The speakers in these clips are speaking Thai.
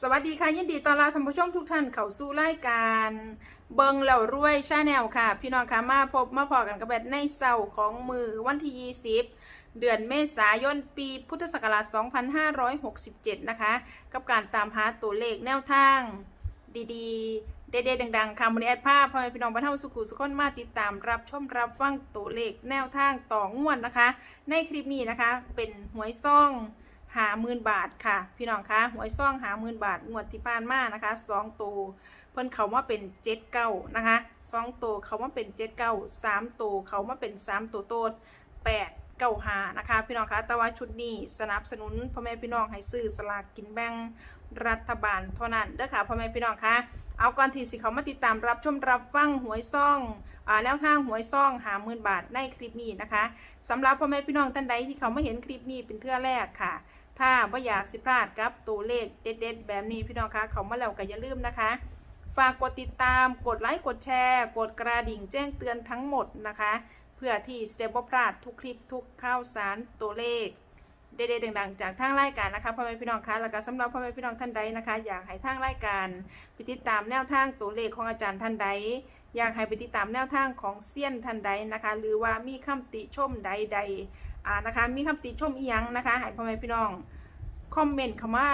สวัสดีค่ะ ยินดีต้อนรับท่านผู้ชมทุกท่านเข้าสู่รายการเบิงเหล่ารวยชาแนลค่ะ พี่น้องคะมาพบมาพอกันกับแบบในเสาร์ของมือวันที่ 20 เดือนเมษายนปีพุทธศักราช 2567 นะคะ กับการตามหาตัวเลขแนวทาง ดีๆ เด็ดๆดังๆค่ะมูลนิธิภาพพ่อแม่พี่น้องบรรเทาสุขุสุขนมาติดตามรับชมรับฟังตัวเลขแนวทางต่องวดนะคะ ในคลิปนี้นะคะเป็นหวยซ่อง หาหมื่นบาทค่ะ พี่น้องคะหวยซ่องหาหมื่นบาทงวดที่ผ่านมานะคะสองตัวเพิ่นเขาว่าเป็นเจ็ดเก้านะคะสองตัวเขาว่าเป็นเจ็ดเก้าสามตัวเขาว่าเป็นสามตัวโตดแปดเก้าหานะคะพี่น้องคะแต่ว่าชุดนี้สนับสนุนพ่อแม่พี่น้องให้ซื้อสลากกินแบ่งรัฐบาลเท่านั้นเด้อค่ะพ่อแม่พี่น้องคะเอาก่อนที่สิเขามาติดตามรับชมรับฟังหวยซ่องอแนวทางหวยซ่องหาหมื่นบาทในคลิปนี้นะคะสำหรับพ่อแม่พี่น้องท่านใดที่เขาไม่เห็นคลิปนี้เป็นเทื่อแรกค่ะ ถ้าไม่อยากสิพลาดกับตัวเลขเด็ดๆแบบนี้พี่น้องคะเขามาแล้วก็อย่าลืมนะคะ ฝากกดติดตาม กดไลค์กดแชร์ กดกระดิ่งแจ้งเตือนทั้งหมดนะคะ เพื่อที่สเตปพลาดทุกคลิปทุกข่าวสารตัวเลขเด็ดๆดังๆ จากทางรายการนะคะพ่อแม่พี่น้องคะแล้วก็สำหรับพ่อแม่พี่น้องท่านใดนะคะ อยากให้ทางรายการไปติดตามแนวทางตัวเลขของอาจารย์ท่านใด อยากให้ไปติดตามแนวทางของเซียนท่านใดนะคะ หรือว่ามีคำติชมใดๆ อ่านะคะ มีคำติชมอีหยังนะคะให้พ่อแม่พี่น้องคอมเมนต์เข้ามา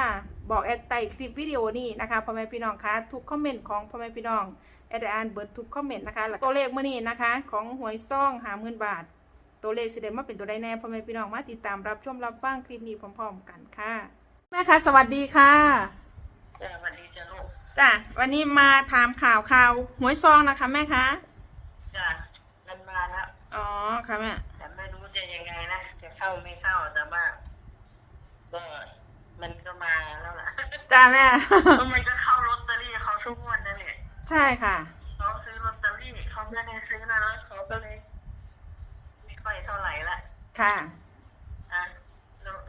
บอกแอดใต้คลิปวิดีโอนี้นะคะพ่อแม่พี่น้องคะทุกคอมเมนต์ของพ่อแม่พี่น้องแอดได้อ่านเบิร์ดทุกคอมเมนต์นะคะแล้วตัวเลขเมื่อนี้นะคะ ของหวยซ่องหาหมื่นบาท ตัวเลขสิเดมาเป็นตัวใดแน่พ่อแม่พี่น้องมาติดตามรับชมรับฟังคลิปนี้พร้อมๆกันค่ะแม่คะสวัสดีค่ะจ้าวันนี้จะลูกจ้ะวันนี้มาถามข่าวข่าวหวยซองนะคะแม่คะจ้ามันมาแล้วอ๋อค่ะแม่แต่ไม่รู้ จะยังไงนะ จะเข้าไม่เข้าแต่ว่าก็มันก็มาแล้วล่ะจ้าแม่เพราะมันก็เข้าลอตเตอรี่เขาทุกงวันนั่นแหละใช่ค่ะเขาซื้อลอตเตอรี่เขาไม่ได้ซื้อนะแล้วเขาก็เลยไม่ค่อยเท่าไหร่ละค่ะอะ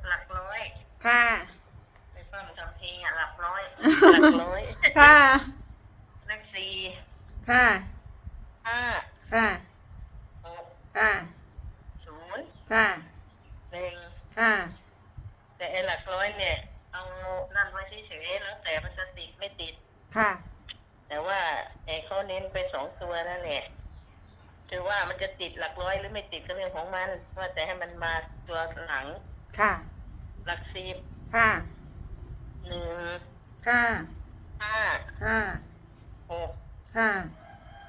หลักร้อยค่ะไปปั้มทำเพลงอะหลักร้อยหลักร้อยค่ะเลขสี่ค่ะห้าค่ะหกค่ะศูนย์ ค่ะ หนึ่งค่ะแต่ไอ้หลักร้อยเนี่ย เอานั่นไว้เฉยๆแล้วแต่มันจะติดไม่ติด ค่ะ แต่ว่าไอ้เขาเน้นไปสองตัวนั่นแหละคือว่ามันจะติดหลักร้อยหรือไม่ติดก็เรื่องของมัน ว่าแต่ให้มันมาตัวหลัง ค่ะ หลักสิบค่ะ หนึ่งค่ะห้าค่ะหกค่ะ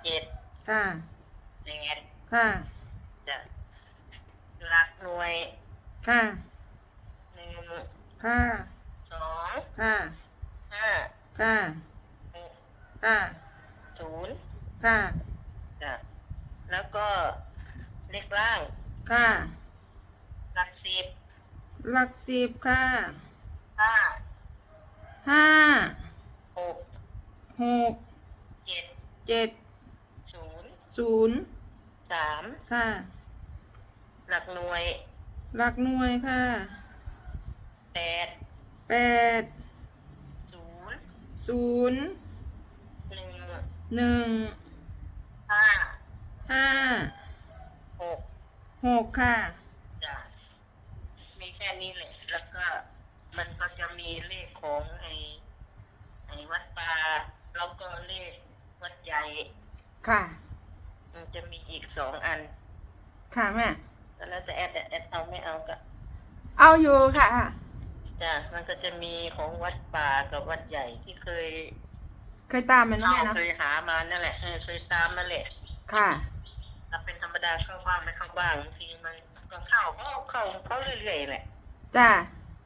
เจ็ดค่ะแปดค่ะจะ หลักหน่วยค่ะ หนึ่งค่ะ สองค่ะ ห้าค่ะ หกค่ะ ศูนย์ค่ะ จ้ะแล้วก็เลขล่าง ค่ะ หลักสิบหลักสิบค่ะ ห้าห้า หกหก เจ็ดเจ็ด ศูนย์ศูนย์สามค่ะ หลักหน่วยหลักหน่วยค่ะแปดแปดศูนย์ศูนย์หนึ่งหนึ่งห้าห้าหกหกค่ะจ้ะมีแค่นี้แหละ แล้วก็มันก็จะมีเลขของไอ้ไอ้วัดป่าแล้วก็เลขวัดใหญ่ค่ะ มันจะมีอีกสองอัน ค่ะแม่ แล้วแต่แอดแอดเอาไม่เอาก็เอาอยู่ค่ะ จ้ะมันก็จะมีของวัดป่ากับวัดใหญ่ที่เคยเคยตามมันไหมเข้าแม่เนาะเคยหามานั่นแหละเออเคยตามมาแหละค่ะถ้าเป็นธรรมดาเข้าบ้างไม่เข้าบ้างบางทีมันก็เข้าเขาเข้าเขาเรื่อยๆแหละจ้า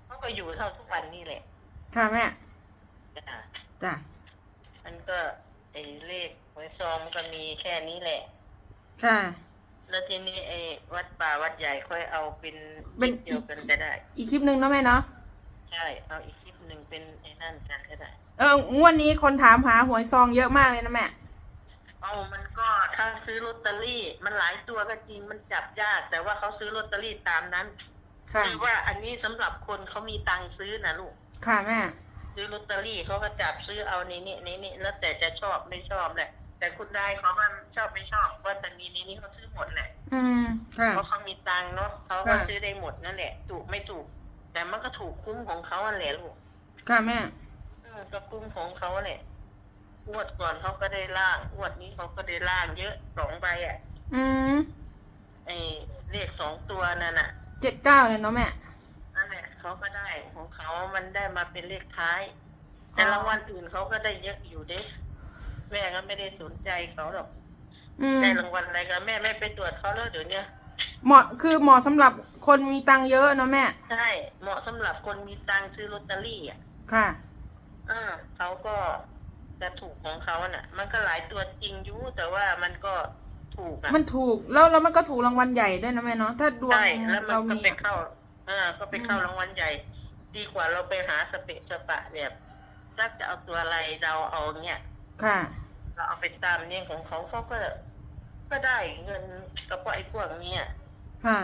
เขาก็อยู่เท่าทุกวันนี่แหละค่ะแม่จ้ะจ้ามันก็ไอ้เลขหวยซองมันก็มีแค่นี้แหละค่ะ แล้วทีนี้ไอ้วัดป่าวัดใหญ่ค่อยเอาเป็นเป็นคลิปเดียวกันก็ได้ อีกคลิปหนึ่งเนาะแม่เนาะใช่ เอาอีกคลิปหนึ่งเป็นไอ้นั่นกันก็ได้ เอองวดนี้คนถามหาหวยซองเยอะมากเลยนะแม่เอามันก็ถ้าซื้อลอตเตอรี่ มันหลายตัวก็จริงมันจับยาก แต่ว่าเขาซื้อลอตเตอรี่ตามนั้นค่ะคือว่าอันนี้สำหรับคนเขามีตังค์ซื้อนะลูก ค่ะแม่ ซื้อลอตเตอรี่เขาก็จับซื้อเอาในนี้ในนี้แล้วแต่จะชอบไม่ชอบแหละ แต่คุณได้เขาว่าชอบไม่ชอบว่าแต่มีในนี้เขาซื้อหมดแหละอืมค่ะ เพราะเขามีตังค์เนาะเขาก็ค่ะ ซื้อได้หมดนั่นแหละ ถูกไม่ถูก แต่มันก็ถูกคุ้มของเขาอันแหละลูกค่ะแม่ อืมมก็กลุ่มของเขาเนี่ยงวดก่อนเขาก็ได้ล่างงวดนี้เขาก็ได้ล่างเยอะสองใบอะอืมไอ้เลขสองตัวนั่นน่ะ เจ็ดเก้าเลยเนาะแม่ นั่นแหละเขาก็ได้ของเขามันได้มาเป็นเลขท้าย แต่รางวัลอื่นเขาก็ได้เยอะอยู่เด้ แม่ก็ไม่ได้สนใจเขาหรอกอืมได้รางวัลอะไรก็แม่ไม่ไปตรวจเขาแล้วเดี๋ยวเนี้ยเหมาะคือเหมาะสำหรับคนมีตังค์เยอะเนาะแม่ ใช่เหมาะสำหรับคนมีตังค์ซื้อลอตเตอรี่อะค่ะ อ่าเขาก็จะถูกของเขาน่ะ มันก็หลายตัวจริงอยู่แต่ว่ามันก็ถูกอะมันถูกแล้วแล้วมันก็ถูกรางวัลใหญ่ด้วยนะแม่เนาะถ้าดวงใช่แล้วมันเราก็มีไปเข้าอ่าก็ไปเข้าอืม รางวัลใหญ่ ดีกว่าเราไปหาสเปะสปะแบบถ้าจะเอาตัวอะไรเราเอาเนี่ย ค่ะ เราเอาไปตามเนี่ยของเขาเขาก็ ก็ได้เงินกับพวกไอ้พวกเนี้ยค่ะ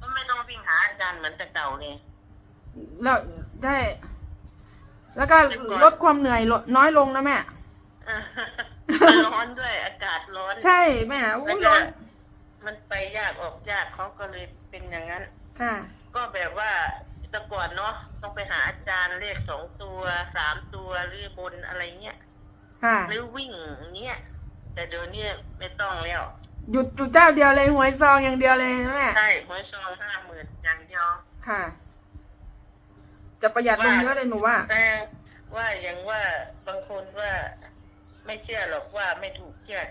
ก็ไม่ต้องวิ่งหาอาจารย์เหมือนแต่เก่าเลยแล้วได้ แล้วก็เรียบร้อยลดความเหนื่อยลดน้อยลงนะแม่อ่าร้อนด้วยอากาศร้อนใช่แม่อุ้ยร้อน มันไปยากออกยากเขาก็เลยเป็นอย่างนั้น ค่ะ ก็แบบว่าแต่ก่อนเนาะต้องไปหาอาจารย์เลขสองตัวสามตัวหรือบนอะไรเงี้ย ค่ะ หรือวิ่งอย่างเงี้ย แต่เดี๋ยวนี้ไม่ต้องแล้ว หยุดจุดเจ้าเดียวเลยหวยซองอย่างเดียวเลยนะแม่ใช่หวยซองห้าหมื่นอย่างเดียว ค่ะ จะประหยัดลงเยอะเลยหนูว่า แต่ว่าอย่างว่าบางคนว่าไม่เชื่อหรอกว่าไม่ถูกเชื่อด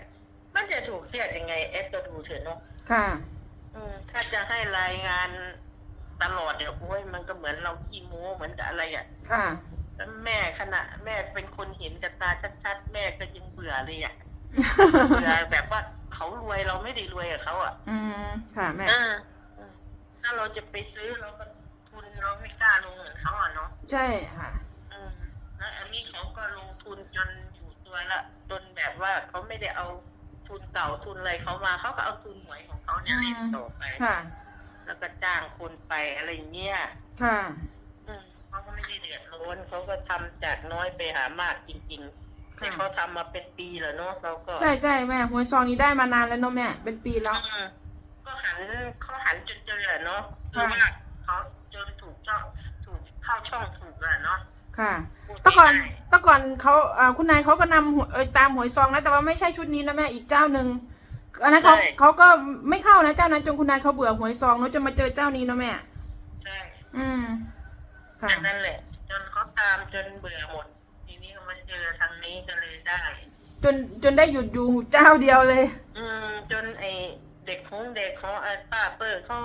มันจะถูกเชื่อดยังไงเอฟก็ดูเถอะเนาะค่ะ อืม ถ้าจะให้รายงานตลอดเดี๋ยวโอ้ยมันก็เหมือนเราขี้โม้เหมือนกับอะไรอะ ค่ะ แล้วแม่ขณะ แม่เป็นคนเห็นกับตาชัดๆ แม่ก็ยังเบื่อเลยอะเบื่อแบบว่าเขารวยเราไม่ได้รวยกับเขาอะ อืมค่ะแม่เออเออถ้าเราจะไปซื้อเราก็ทุนเราไม่กล้าลงเหมือนเขาอะเนาะใช่ค่ะอืมแล้วอันนี้เขาก็ลงทุนจนอยู่ตัวละจนแบบว่าเขาไม่ได้เอาทุนเก่าทุนอะไรเขามาเขาก็เอาทุนหวยของเขาเนี่ยเล่นต่อไปค่ะ แล้วก็จ้างคนไปอะไรอย่างเงี้ยค่ะอืมเขาก็ ไม่ได้เดือดร้อนเขาก็ทำจากน้อยไปหามากจริงๆแต่ค่ะเขาทำมาเป็นปีแล้วเนาะเราก็ ใช่ใช่แม่หวยซองนี้ได้มานานแล้วเนาะแม่เป็นปีแล้วอืมก็หันเขาหันจนเจอเนาะคืค่ะอว่าเขาจนถูกช่องถูกเข้าช่องถูกอะเนาะค่ะพูดแต่ก่อนง่ายแต่ก่อนเขาเอ่อคุณนายเขาก็นำหวยเอยตามหวยซองนะแต่ว่าไม่ใช่ชุดนี้นะแม่อีกเจ้าหนึ่งอันนั้นเขาเขาก็ไม่เข้านะเจ้านั้นจนคุณนายเขาเบื่อหวยซองเนาะจนมาเจอเจ้านี้เนาะแม่ใช่อืม ค่ะแต่นั่นแหละ จนเขาตามจนเบื่อหมด ทีนี้ก็มาเจอทางนี้ก็เลยได้ จนจนได้หยุดอยู่เจ้าเดียวเลย อืม จนไอเด็กของเด็กของไอ้ป้าเปิดเขา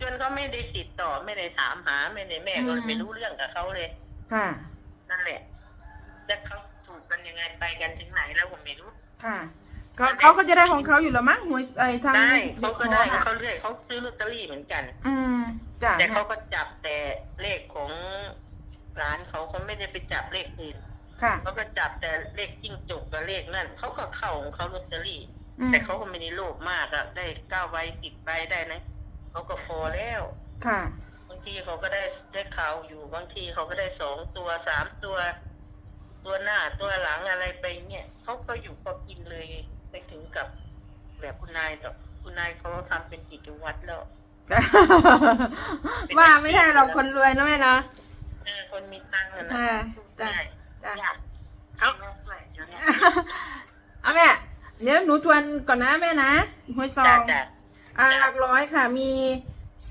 จนเขาไม่ได้ติดต่อไม่ได้ถามหาไม่ได้แม่ก็อืม ไม่รู้เรื่องกับเขาเลย ค่ะ นั่นแหละแล้วเขาถูกกันยังไงไปกันถึงไหนแล้วผมไม่รู้ ค่ะก็เขาก็จะได้ของเขาอยู่แล้วมั้งหวยไอ้ทางได้เด็เขากก็ขได้ออะเขาเรื่อยเขาซื้อลอตเตอรี่เหมือนกัน อืมจ้ะแต่เขาก็จับแต่ เลขของร้านเขาเขาไม่ได้ไปจับเลขอื่นค่ะ เขาก็จับแต่เลขจิ้งจกกับเลขนั่นเขาก็เข้าของเขาลอตเตอรี่ อืมแต่เขาก็ไม่ได้โลภมากอะได้เก้าใบติดใบได้นะเขาก็พอแล้ว ค่ะ บางทีเขาก็ได้ได้ข่าวอยู่บางทีเขาก็ได้สองตัวสามตัว ตัวหน้าตัวหลังอะไรไปเนี่ยเขาก็อยู่พอกินเลยไปถึงกับแบบคุณนายกับคุณนายเขาทำเป็นกิจวัตรแล้ว ว่าไม่ใช่เราคนรวยนะแม่เนาะเออคนมีตังค์อะนะค่ะพูดจ้ะได้จ้ะยากเขาด้วยเดี๋ยวนี้เอาแม่เดี๋ยวหนูทวนก่อนนะแม่นะหวยซอจ้างจ้ะอ่าหลักร้อยค่ะ มี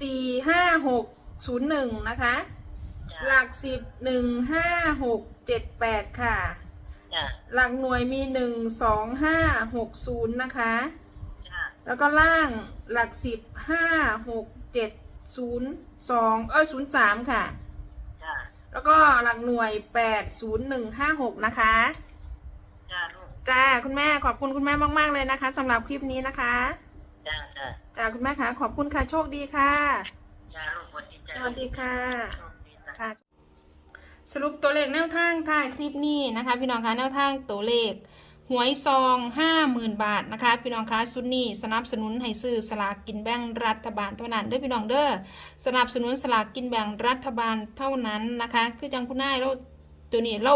สี่ห้าหกศูนย์หนึ่งนะคะจ้ะหลักสิบหนึ่งห้าหกเจ็ดแปดค่ะจ้ะหลักหน่วยมีหนึ่งสองห้าหกศูนย์นะคะจ้ะ แล้วก็ล่างหลักสิบห้าหกเจ็ดศูนย์สองเอ้ยศูนย์สามค่ะ จ้ะแล้วก็หลักหน่วยแปดศูนย์หนึ่งห้าหกนะคะ จ้ะลูกจ้าคุณแม่ขอบคุณคุณแม่มาก ๆ เลยนะคะสำหรับคลิปนี้นะคะจ้ะจ้ะจ้าคุณแม่คะขอบคุณค่ะโชคดีค่ะ จ้ะลูกสวัสดีจ้ะสวัสดีค่ะโชคดีจ้ะค่ะ สรุปตัวเลขแนวทางท้ายคลิปนี้นะคะ พี่น้องคะแนวทางตัวเลข หวยซองห้าหมื่นบาทนะคะ พี่น้องคะชุดนี้สนับสนุนให้ซื้อสลากกินแบ่งรัฐบาลเท่านั้นเด้อพี่น้องเด้อสนับสนุนสลากกินแบ่งรัฐบาลเท่านั้นนะคะ คือจังคุณนายเราตัวนี้เรา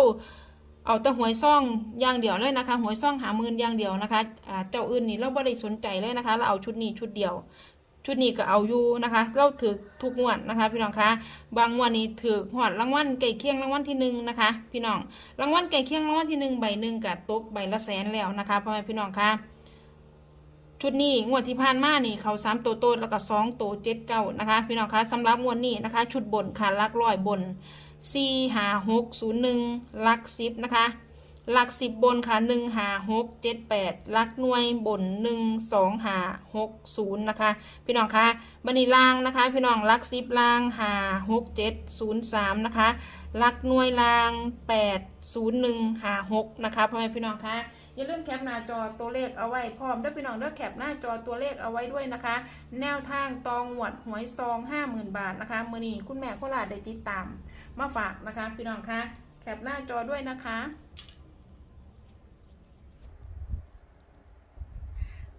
เอาแต่หวยซองอย่างเดียวเลยนะคะหวยซองหาหมื่นอย่างเดียวนะคะเจ้าอื่นนี่เราไม่ได้สนใจเลยนะคะ เราเอาชุดนี้ชุดเดียว ชุดนี้ก็เอาอยู่นะคะเราถือทุกงวดนะคะ พี่น้องคะบางวดนี้ถือหอดรางวัลไก่เคียงรางวัลที่หนึ่งนะคะ พี่น้องรางวัลไก่เคียงรางวัลที่หนึ่งใบหนึ่งกับตกใบละแสนแล้วนะคะพ่อแม่พี่น้องคะชุดนี้งวดที่ผ่านมานี่เขาสามตัวโตแล้วก็สองตัวเจ็ดเก้านะคะ พี่น้องคะสำหรับงวดนี้นะคะ ชุดบนค่ะลักร้อยบนสี่หาหกศูนย์หนึ่งลักสิบนะคะ หลักสิบบนค่ะหนึ่งหาหกเจ็ดแปดหลักหน่วยบนหนึ่งสองหาหกศูนย์นะคะ พี่น้องคะบันนีล่างนะคะ พี่น้องหลักสิบล่างหาหกเจ็ดศูนย์สามนะคะหลักหน่วยล่างแปดศูนย์หนึ่งหาหกนะคะพ่อแม่พี่น้องคะอย่าลืมแคปหน้าจอตัวเลขเอาไว้พร้อมด้วยพี่น้องเด้อกแคปหน้าจอตัวเลขเอาไว้ด้วยนะคะ แนวทางตองหวดหวยซองห้าหมื่นบาทนะคะมือนี้คุณแม่โคราชได้ติดตามมาฝากนะคะ พี่น้องคะแคปหน้าจอด้วยนะคะ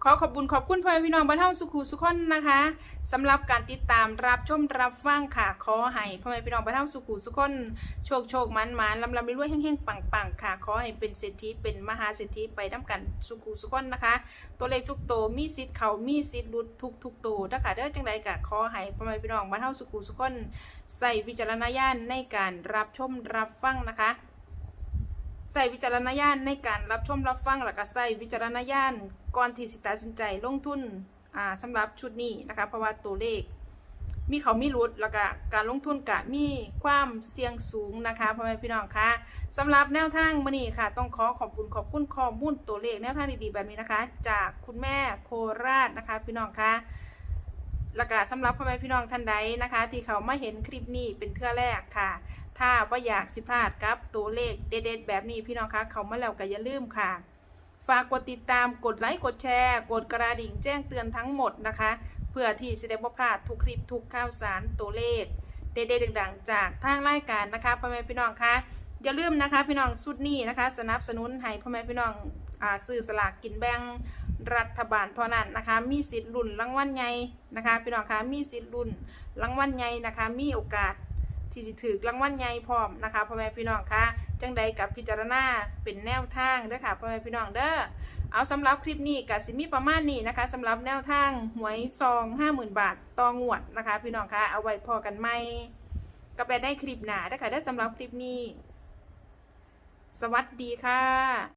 ขอขอบคุณขอบคุณพ่อแม่พี่น้องบ้านเฮาสุขุสุขคนนะคะสำหรับการติดตามรับชมรับฟังค่ะขอให้พ่อแม่พี่น้องบ้านเฮาสุขุสุขคนโชคโชคมันมันลำลำรวยๆแห้งๆปังๆค่ะขอให้เป็นเศรษฐีเป็นมหาเศรษฐีไปน้ำกันสุขุสุขคนนะคะ ตัวเลขทุกโตวมีสิทธิ์เขามีสิทธิ์หลุดทุกทุกๆตัวนะคะเด้อจังใดก็ขอให้พ่อแม่พี่น้องบ้านเฮาสุขุสุขคนใส่วิจารณญาณในการรับชมรับฟังนะคะ ใส่วิจารณญาณในการรับชมรับฟังแล้วก็ใส่วิจารณญาณก่อนที่สิตัดสินใจลงทุนอ่าสำหรับชุดนี้นะคะ เพราะว่าตัวเลข มีเขามีรุดแล้วก็การลงทุนกะมีความเสี่ยงสูงนะคะพ่อแม่พี่น้องคะสำหรับแนวทางมื้อนี้ค่ะ ต้องขอขอบคุณขอบคุณข้อมูลตัวเลขแนวทางดีๆแบบนี้นะคะ จากคุณแม่โคราชนะคะ พี่น้องคะแล้วก็สำหรับพ่อแม่พี่น้องท่านใดนะคะ ที่เขามาเห็นคลิปนี้เป็นเทื่อแรกค่ะ ถ้าว่าอยากสิพลาดกับ ตัวเลขเด็ดๆแบบนี้พี่น้องคะเขามาแล้วก็อย่าลืมค่ะ ฝากกดติดตามกดไลค์กดแชร์ กดกระดิ่งแจ้งเตือนทั้งหมดนะคะ เพื่อที่จะได้บ่พลาดทุกคลิปทุกข่าวสารตัวเลข เด็ดๆดังๆ จากทางรายการนะคะพ่อแม่พี่น้องคะอย่าลืมนะคะพี่น้องสุดนี้นะคะ สนับสนุนให้พ่อแม่พี่น้องอซื้อสลากกินแบ่งรัฐบาลเท่านั้นนะคะ มีสิทธิ์ลุ้นรางวัลใหญ่นะคะ พี่น้องคะมีสิทธิ์ลุ้นรางวัลใหญ่นะคะ มีโอกาส ที่สิถือรางวัลใหญ่พร้อมนะคะพ่อแม่พี่น้องคะจังใดกับพิจารณาเป็นแนวทางเด้อค่ะพ่อแม่พี่น้องเด้อเอาสำหรับคลิปนี้กับสิมีประมาณนี้นะคะสำหรับแนวทางหวยซอง50,000บาทต่องวดนะคะ พี่น้องคะเอาไว้พอกันไหมก็ไปได้คลิปหนาเด้อค่ะได้อสำหรับคลิปนี้ สวัสดีค่ะ